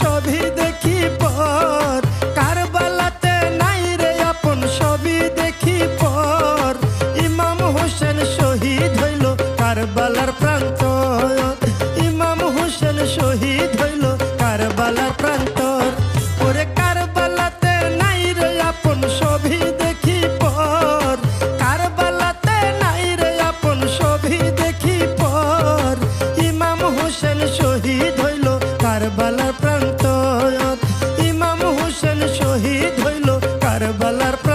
সবই দেখি পর। কারবালাতে নাই রে আপন সবই দেখি পর। ইমাম হোসেন শহীদ হইল কারবালার প্রান্ত ইমাম হোসেন শহীদ হইল কারবালার প্রান্তর। ওরে কারবালাতে নাই রে আপন সবই দেখি পর। কারবালাতে নাই আপন সবই দেখি পর। ইমাম হোসেন শহীদ হইল কারবালার কারবালার প্রান্ত